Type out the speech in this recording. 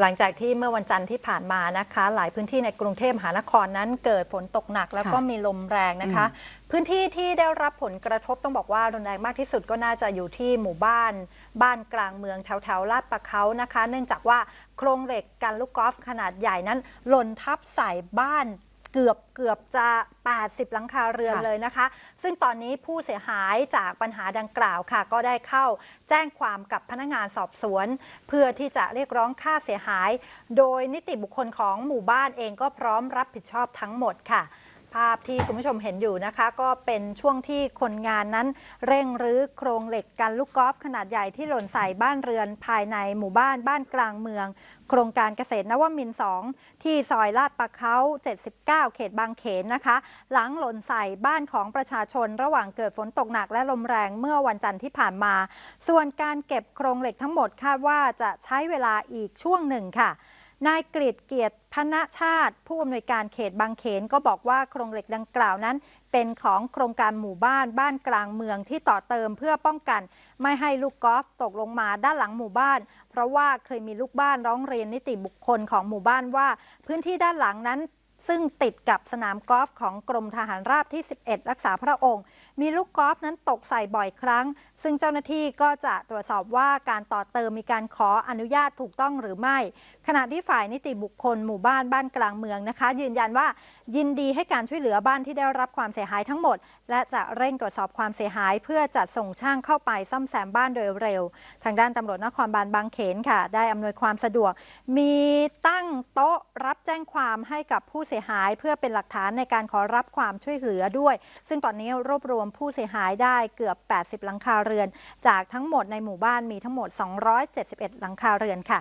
หลังจากที่เมื่อวันจันทร์ที่ผ่านมานะคะ หลายพื้นที่ในกรุงเทพมหานครนั้นเกิดฝนตกหนักแล้วก็ค่ะมีลมแรงนะคะ พื้นที่ที่ได้รับผลกระทบต้องบอกว่ารุนแรงมากที่สุดก็น่าจะอยู่ที่หมู่บ้าน บ้านกลางเมืองแถวแถวๆลาดประเขานะคะ เนื่องจากว่าโครงเหล็กกันลูกกอล์ฟขนาดใหญ่นั้นหล่นทับใส่บ้าน เกือบเกือบจะ 80 หลังคาเรือนค่ะ เลยนะคะ ซึ่งตอนนี้ผู้เสียหายจากปัญหาดังกล่าวค่ะ ก็ได้เข้าแจ้งความกับพนักงานสอบสวน เพื่อที่จะเรียกร้องค่าเสียหาย โดยนิติบุคคลของหมู่บ้านเองก็พร้อมรับผิดชอบทั้งหมดค่ะ ภาพที่คุณผู้ชมเห็นอยู่นะคะ ก็เป็นช่วงที่คนงานนั้น เร่งรื้อโครงเหล็กกันลูกกอล์ฟขนาดใหญ่ที่หล่นใส่บ้านเรือนภายในหมู่บ้านบ้านกลางเมือง โครงการเกษตรนวมินทร์2ที่ซอยลาดปะเขา79 เขตบางเขนนะคะ หลังหล่นใส่บ้านของประชาชนระหว่างเกิดฝนตกหนักและลมแรงเมื่อวันจันทร์ที่ผ่านมา ส่วนการเก็บโครงเหล็กทั้งหมดคาดว่าจะใช้เวลาอีกช่วงหนึ่งค่ะ นายกฤษเกียรติพณชาติ ผู้อำนวยการเขตบางเขนก็บอกว่าโครงเหล็กดังกล่าวนั้น เป็นของโครงการหมู่บ้านบ้านกลางเมืองที่ต่อเติมเพื่อป้องกัน ไม่ให้ลูกกอล์ฟตกลงมาด้านหลังหมู่บ้าน เพราะว่าเคยมีลูกบ้านร้องเรียนนิติบุคคลของหมู่บ้านว่า พื้นที่ด้านหลังนั้น ซึ่งติดกับสนามกอล์ฟของกรมทหารราบที่ 11 รักษาพระองค์ มีลูกกอล์ฟนั้นตกใส่บ่อยครั้ง ซึ่งเจ้าหน้าที่ก็จะตรวจสอบว่าการต่อเติมมีการขออนุญาตถูกต้องหรือไม่ ขณะที่ฝ่ายนิติบุคคลหมู่บ้านบ้านกลางเมืองนะคะ ยืนยันว่ายินดีให้การช่วยเหลือบ้านที่ได้รับความเสียหายทั้งหมด และจะเร่งตรวจสอบความเสียหาย เพื่อจัดส่งช่างเข้าไปซ่อมแซมบ้านโดยเร็ว ทางด้านตำรวจนครบาลบางเขนค่ะ ได้อำนวยความสะดวก มีตั้งโต๊ะรับแจ้งความให้กับผู้เสียหายเพื่อเป็นหลักฐานในการขอรับความช่วยเหลือด้วย ซึ่งตอนนี้รวบรวมผู้เสียหายได้เกือบ 80 หลังคาเรือน จากทั้งหมดในหมู่บ้านมีทั้งหมด 271 หลังคาเรือนค่ะ